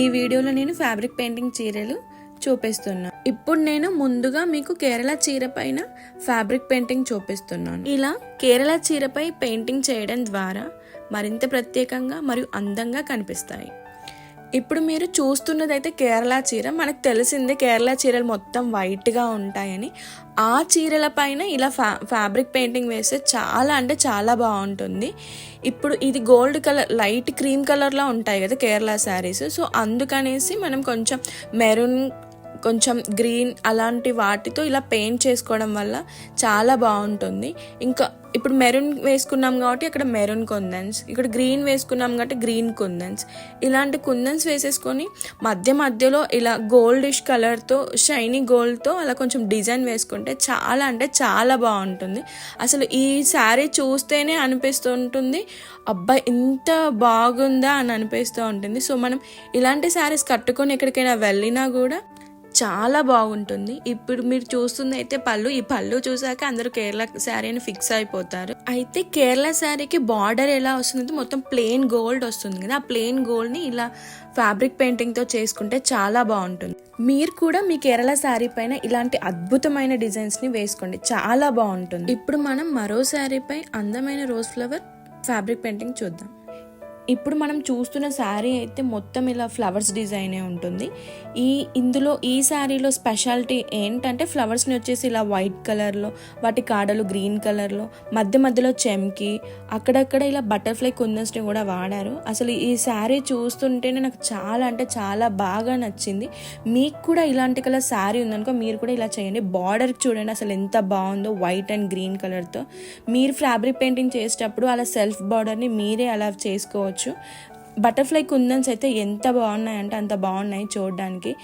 ఈ వీడియోలో నేను ఫ్యాబ్రిక్ పెయింటింగ్ చీరలు చూపిస్తున్నా. ఇప్పుడు నేను ముందుగా మీకు కేరళ చీర పైన ఫ్యాబ్రిక్ పెయింటింగ్ చూపిస్తున్నాను. ఇలా కేరళ చీరపై పెయింటింగ్ చేయడం ద్వారా మరింత ప్రత్యేకంగా మరియు అందంగా కనిపిస్తాయి. ఇప్పుడు మీరు చూస్తున్నదైతే కేరళ చీర. మనకు తెలిసిందే కేరళ చీరలు మొత్తం వైట్గా ఉంటాయని. ఆ చీరల పైన ఇలా ఫ్యా ఫ్యాబ్రిక్ పెయింటింగ్ వేస్తే చాలా అంటే చాలా బాగుంటుంది. ఇప్పుడు ఇది గోల్డ్ కలర్ లైట్ క్రీమ్ కలర్లో ఉంటాయి కదా కేరళ శారీస్ సో అందుకనేసి మనం కొంచెం మెరూన్ కొంచెం గ్రీన్ అలాంటి వాటితో ఇలా పెయింట్ చేసుకోవడం వల్ల చాలా బాగుంటుంది. ఇంకా ఇప్పుడు మెరూన్ వేసుకున్నాం కాబట్టి అక్కడ మెరూన్ కుందన్స్ ఇక్కడ గ్రీన్ వేసుకున్నాం కాబట్టి గ్రీన్ కుందన్స్. ఇలాంటి కుందన్స్ వేసేసుకొని మధ్య మధ్యలో ఇలా గోల్డిష్ కలర్తో షైనీ గోల్డ్తో అలా కొంచెం డిజైన్ వేసుకుంటే చాలా అంటే చాలా బాగుంటుంది. అసలు ఈ శారీ చూస్తేనే అనిపిస్తుంటుంది అబ్బాయి ఇంత బాగుందా అని అనిపిస్తూ ఉంటుంది. సో మనం ఇలాంటి శారీస్ కట్టుకొని ఎక్కడికైనా వెళ్ళినా కూడా చాలా బాగుంటుంది. ఇప్పుడు మీరు చూస్తుంది అయితే పళ్ళు ఈ పళ్ళు చూసాక అందరూ కేరళ శారీ అని ఫిక్స్ అయిపోతారు. అయితే కేరళ శారీకి బార్డర్ ఎలా వస్తుంది? మొత్తం ప్లెయిన్ గోల్డ్ వస్తుంది కదా. ఆ ప్లెయిన్ గోల్డ్ని ఇలా ఫ్యాబ్రిక్ పెయింటింగ్తో చేసుకుంటే చాలా బాగుంటుంది. మీరు కూడా మీ కేరళ శారీ పైన ఇలాంటి అద్భుతమైన డిజైన్స్ని వేసుకోండి. చాలా బాగుంటుంది. ఇప్పుడు మనం మరో శారీపై అందమైన రోజ్ ఫ్లవర్ ఫ్యాబ్రిక్ పెయింటింగ్ చూద్దాం. ఇప్పుడు మనం చూస్తున్న శారీ అయితే మొత్తం ఇలా ఫ్లవర్స్ డిజైనే ఉంటుంది. ఈ ఇందులో ఈ శారీలో స్పెషాలిటీ ఏంటంటే ఫ్లవర్స్ని వచ్చేసి ఇలా వైట్ కలర్లో వాటి కాడలు గ్రీన్ కలర్లో మధ్య మధ్యలో చెమ్కి అక్కడక్కడ ఇలా బటర్ఫ్లై కుందన్స్ని కూడా వాడారు. అసలు ఈ శారీ చూస్తుంటేనే నాకు చాలా అంటే చాలా బాగా నచ్చింది. మీకు కూడా ఇలాంటి కలర్ శారీ ఉందనుకో మీరు కూడా ఇలా చేయండి. బార్డర్కి చూడండి అసలు ఎంత బాగుందో వైట్ అండ్ గ్రీన్ కలర్తో. మీరు ఫ్యాబ్రిక్ పెయింటింగ్ చేసేటప్పుడు అలా సెల్ఫ్ బార్డర్ని మీరే అలా చేసుకోవచ్చు. బటర్ఫ్లై కుందన్స్ అయితే ఎంత బాగున్నాయంటే అంత బాగున్నాయి చూడడానికి.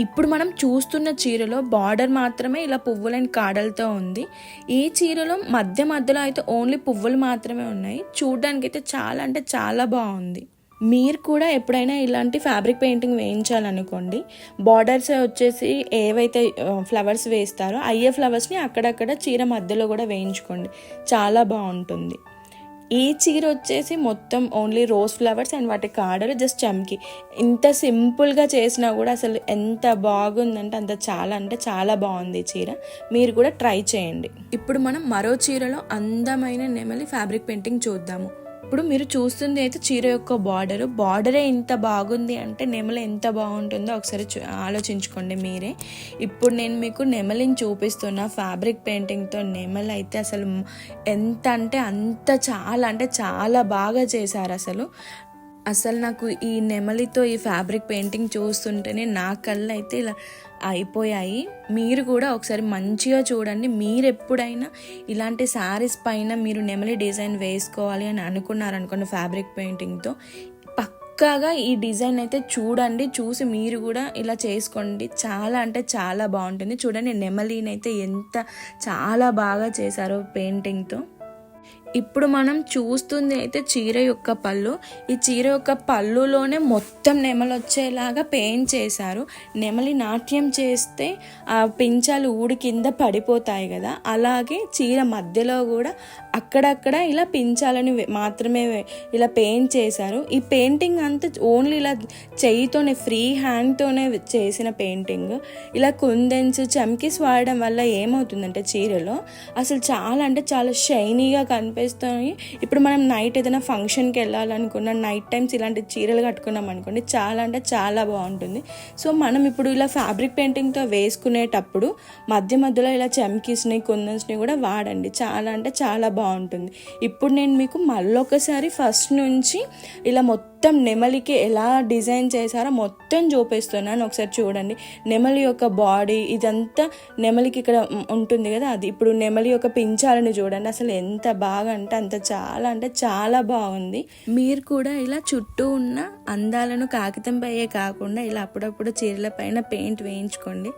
ఇప్పుడు మనం చూస్తున్న చీరలో బార్డర్ మాత్రమే ఇలా పువ్వులైన కాడలతో ఉంది. ఈ చీరలో మధ్య మధ్యలో అయితే ఓన్లీ పువ్వులు మాత్రమే ఉన్నాయి. చూడడానికి అయితే చాలా అంటే చాలా బాగుంది. మీరు కూడా ఎప్పుడైనా ఇలాంటి ఫ్యాబ్రిక్ పెయింటింగ్ వేయించాలనుకోండి. బార్డర్స్ వచ్చేసి ఏవైతే ఫ్లవర్స్ వేస్తారో అయ్యే ఫ్లవర్స్ని అక్కడక్కడ చీర మధ్యలో కూడా వేయించుకోండి. చాలా బాగుంటుంది. ఈ చీర వచ్చేసి మొత్తం ఓన్లీ రోజ్ ఫ్లవర్స్ అండ్ వాటి కాడలు జస్ట్ చమ్కి. ఇంత సింపుల్గా చేసినా కూడా అసలు ఎంత బాగుందంటే అంత చాలా అంటే చాలా బాగుంది ఈ చీర. మీరు కూడా ట్రై చేయండి. ఇప్పుడు మనం మరో చీరలో అందమైన నెమలి ఫ్యాబ్రిక్ పెయింటింగ్ చూద్దాము. ఇప్పుడు మీరు చూస్తుంది అయితే చీర యొక్క బార్డర్ బార్డరే ఇంత బాగుంది అంటే నెమలి ఎంత బాగుంటుందో ఒకసారి చూ- ఆలోచించుకోండి మీరే. ఇప్పుడు నేను మీకు నెమలిని చూపిస్తున్న ఫ్యాబ్రిక్ పెయింటింగ్తో నెమలి అయితే అసలు ఎంత అంటే అంత చాలా అంటే చాలా బాగా చేశారు అసలు. అసలు నాకు ఈ నెమలితో ఈ ఫ్యాబ్రిక్ పెయింటింగ్ చూస్తుంటేనే నా కళ్ళు అయితే ఇలా అయిపోయాయి. మీరు కూడా ఒకసారి మంచిగా చూడండి. మీరు ఎప్పుడైనా ఇలాంటి శారీస్ పైన మీరు నెమలి డిజైన్ వేసుకోవాలి అని అనుకున్నారనుకోండి ఫ్యాబ్రిక్ పెయింటింగ్తో పక్కాగా ఈ డిజైన్ అయితే చూడండి. చూసి మీరు కూడా ఇలా చేసుకోండి. చాలా అంటే చాలా బాగుంటుంది. చూడండి నెమలిని అయితే ఎంత చాలా బాగా చేశారో పెయింటింగ్తో. ఇప్పుడు మనం చూస్తుంది అయితే చీర యొక్క పళ్ళు. ఈ చీర యొక్క పళ్ళులోనే మొత్తం నెమలు వచ్చేలాగా పెయింట్ చేశారు. నెమలి నాట్యం చేస్తే ఆ పించాలు ఊడి కింద పడిపోతాయి కదా. అలాగే చీర మధ్యలో కూడా అక్కడక్కడ ఇలా పించాలని మాత్రమే ఇలా పెయింట్ చేశారు. ఈ పెయింటింగ్ అంతా ఓన్లీ ఇలా చెయ్యితోనే ఫ్రీ హ్యాండ్తోనే చేసిన పెయింటింగ్. ఇలా కుందెన్స్ చమ్కిస్ వాడడం వల్ల ఏమవుతుందంటే చీరలో అసలు చాలా అంటే చాలా షైనీగా కనిపిస్తాయి ఇప్పుడు మనం నైట్ ఏదైనా ఫంక్షన్కి వెళ్ళాలనుకున్న నైట్ టైమ్స్ ఇలాంటి చీరలు కట్టుకున్నాం అనుకోండి చాలా అంటే చాలా బాగుంటుంది. సో మనం ఇప్పుడు ఇలా ఫ్యాబ్రిక్ పెయింటింగ్తో వేసుకునేటప్పుడు మధ్య మధ్యలో ఇలా చమ్కీస్ని కుందన్స్ని కూడా వాడండి. చాలా అంటే చాలా బాగుంటుంది. ఇప్పుడు నేను మీకు మళ్ళొకసారి ఫస్ట్ నుంచి ఇలా మొత్తం మొత్తం నెమలికి ఎలా డిజైన్ చేశారో మొత్తం చూపిస్తున్నాను. ఒకసారి చూడండి. నెమలి యొక్క బాడీ ఇదంతా నెమలికి ఇక్కడ ఉంటుంది కదా అది. ఇప్పుడు నెమలి యొక్క పించాలను చూడండి. అసలు ఎంత బాగా అంటే అంత చాలా అంటే చాలా బాగుంది. మీరు కూడా ఇలా చుట్టూ ఉన్న అందాలను కాగితంపైయే కాకుండా ఇలా అప్పుడప్పుడు చీరల పైన పెయింట్ వేయించుకోండి.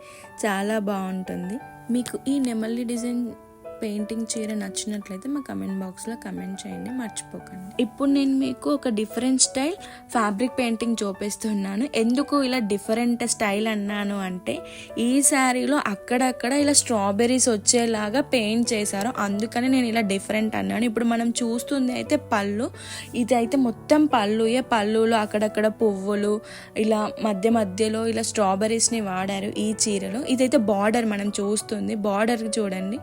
చాలా బాగుంటుంది. మీకు ఈ నెమలి డిజైన్ పెయింటింగ్ చీర నచ్చినట్లయితే మా కమెంట్ బాక్స్లో కమెంట్ చేయండి మర్చిపోకండి. ఇప్పుడు నేను మీకు ఒక డిఫరెంట్ స్టైల్ ఫ్యాబ్రిక్ పెయింటింగ్ చూపిస్తున్నాను. ఎందుకు ఇలా డిఫరెంట్ స్టైల్ అన్నాను అంటే ఈ శారీలో అక్కడక్కడ ఇలా స్ట్రాబెర్రీస్ వచ్చేలాగా పెయింట్ చేశారు. అందుకని నేను ఇలా డిఫరెంట్ అన్నాను. ఇప్పుడు మనం చూస్తుంది అయితే పళ్ళు. ఇది అయితే మొత్తం పళ్ళుయే పళ్ళులో అక్కడక్కడ పువ్వులు ఇలా మధ్య మధ్యలో ఇలా స్ట్రాబెర్రీస్ని వాడారు ఈ చీరలో. ఇదైతే బార్డర్ మనం చూస్తుంది. బార్డర్ చూడండి.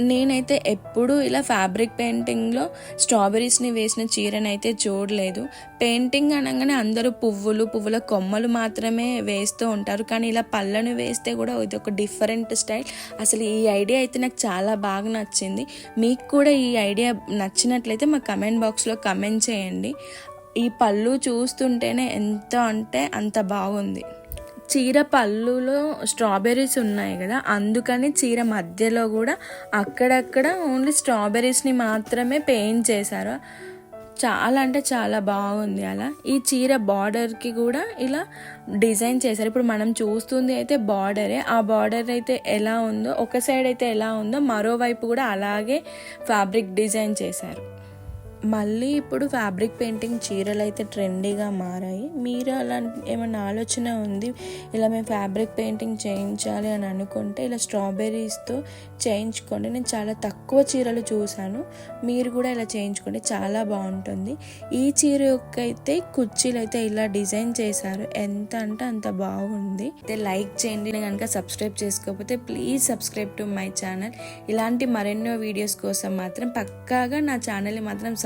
నేనైతే ఎప్పుడు ఇలా ఫ్యాబ్రిక్ పెయింటింగ్లో స్ట్రాబెరీస్ని వేసిన చీరనైతే చూడలేదు. పెయింటింగ్ అనగానే అందరూ పువ్వులు పువ్వుల కొమ్మలు మాత్రమే వేస్తూ ఉంటారు. కానీ ఇలా పళ్ళను వేస్తే కూడా ఇది ఒక డిఫరెంట్ స్టైల్. అసలు ఈ ఐడియా అయితే నాకు చాలా బాగా నచ్చింది. మీకు కూడా ఈ ఐడియా నచ్చినట్లయితే మా కమెంట్ బాక్స్లో కమెంట్ చేయండి. ఈ పళ్ళు చూస్తుంటేనే ఎంత అంటే అంత బాగుంది. చీర పళ్ళులో స్ట్రాబెర్రీస్ ఉన్నాయి కదా అందుకని చీర మధ్యలో కూడా అక్కడక్కడ ఓన్లీ స్ట్రాబెర్రీస్ని మాత్రమే పెయింట్ చేశారు. చాలా అంటే చాలా బాగుంది అలా. ఈ చీర బార్డర్కి కూడా ఇలా డిజైన్ చేశారు. ఇప్పుడు మనం చూస్తుంది అయితే బార్డరే. ఆ బార్డర్ అయితే ఎలా ఉందో ఒక సైడ్ అయితే ఎలా ఉందో మరోవైపు కూడా అలాగే ఫ్యాబ్రిక్ డిజైన్ చేశారు. మళ్ళీ ఇప్పుడు ఫ్యాబ్రిక్ పెయింటింగ్ చీరలు అయితే ట్రెండీగా మారాయి. మీరు అలా ఏమైనా ఆలోచన ఉంది? ఇలా మేము ఫ్యాబ్రిక్ పెయింటింగ్ చేయించాలి అని అనుకుంటే ఇలా స్ట్రాబెర్రీస్తో చేయించుకోండి. నేను చాలా తక్కువ చీరలు చూశాను. మీరు కూడా ఇలా చేయించుకోండి. చాలా బాగుంటుంది. ఈ చీర యొక్క అయితే కుర్చీలు అయితే ఇలా డిజైన్ చేశారు. ఎంత అంటే అంత బాగుంది. అయితే లైక్ చేయండి. కనుక సబ్స్క్రైబ్ చేసుకోకపోతే please subscribe to my channel. ఇలాంటి మరెన్నో వీడియోస్ కోసం మాత్రం పక్కాగా నా ఛానల్ని మాత్రం